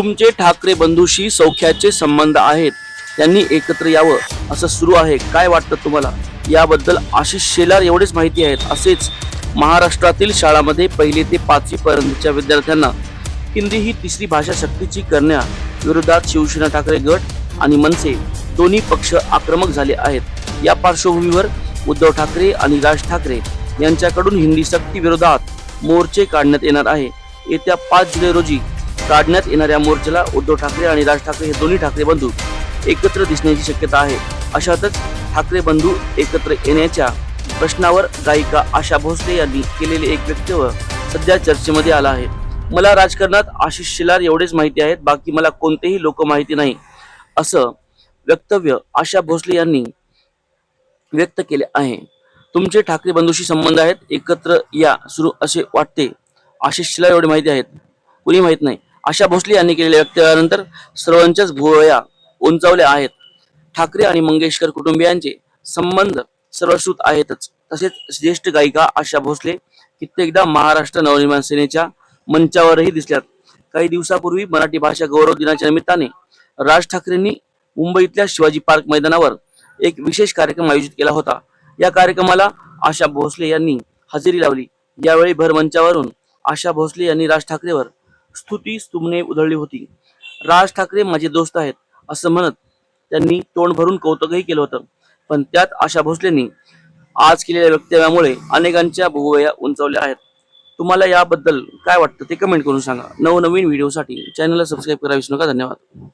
तुमचे ठाकरे बंधूशी सौख्याचे संबंध आहेत. त्यांनी एकत्र यावं असं सुरू आहे. काय वाटतं तुम्हाला? याबद्दल आशिष शेलार एवढेच माहिती आहेत. असेच महाराष्ट्रातील शाळामध्ये पहिले ते पाचवी पर्यंतच्या विद्यार्थ्यांना हिंदी ही तिसरी भाषा सक्तीची करण्या विरोधात शिवसेना ठाकरे गट आणि मनसे दोन्ही पक्ष आक्रमक झाले आहेत. या पार्श्वभूमीवर उद्धव ठाकरे आणि राज ठाकरे यांच्याकडून हिंदी सक्ती विरोधात मोर्चे काढण्यात येणार आहे. येत्या पाच जुलै रोजी काढण्यात येणाऱ्या मोर्चाला उद्धव ठाकरे आणि राज ठाकरे हे दोन्ही ठाकरे बंधू एकत्र दिसण्याची शक्यता आहे. अशातच ठाकरे बंधू एकत्र येण्याच्या प्रश्नावर गायिका आशा भोसले यांनी केलेले एक वक्तव्य सध्या चर्चेमध्ये आलं आहे. मला राजकारणात आशिष शिलार एवढेच माहिती आहेत बाकी मला कोणतेही लोक माहिती नाही. असं वक्तव्य आशा भोसले यांनी व्यक्त केले आहे. तुमचे ठाकरे बंधूशी संबंध आहेत एकत्र या सुरू असे वाटते. आशिष शिलार एवढे माहिती आहेत. कुणी माहीत नाही. आशा भोसले यांनी केलेल्या वक्तव्यानंतर सर्वांच्याच भुवया उंचावल्या आहेत. ठाकरे आणि मंगेशकर कुटुंबियांचे संबंध सर्वश्रुत आहेतच. तसेच ज्येष्ठ गायिका आशा भोसले कित्येकदा महाराष्ट्र नवनिर्माण सेनेच्या मंचावरही दिसल्यात. काही दिवसापूर्वी मराठी भाषा गौरव दिनाच्या निमित्ताने राज ठाकरेंनी मुंबईतल्या शिवाजी पार्क मैदानावर एक विशेष कार्यक्रम आयोजित केला होता. या कार्यक्रमाला आशा भोसले यांनी हजेरी लावली. यावेळी भरमंचावरून आशा भोसले यांनी राज ठाकरेवर स्तुती स्तुमने उधळली होती. राज ठाकरे माझे दोस्त आहेत असं म्हणत त्यांनी तोंड भरून कौतुकही केलं होतं. पण त्यात आशा भोसलेंनी आज केलेल्या वक्तव्यामुळे अनेकांच्या भुवया उंचावल्या आहेत. तुम्हाला याबद्दल काय वाटतं ते कमेंट करून सांगा. नवनवीन व्हिडिओसाठी चॅनलला सबस्क्राईब करा विसरू नका. धन्यवाद.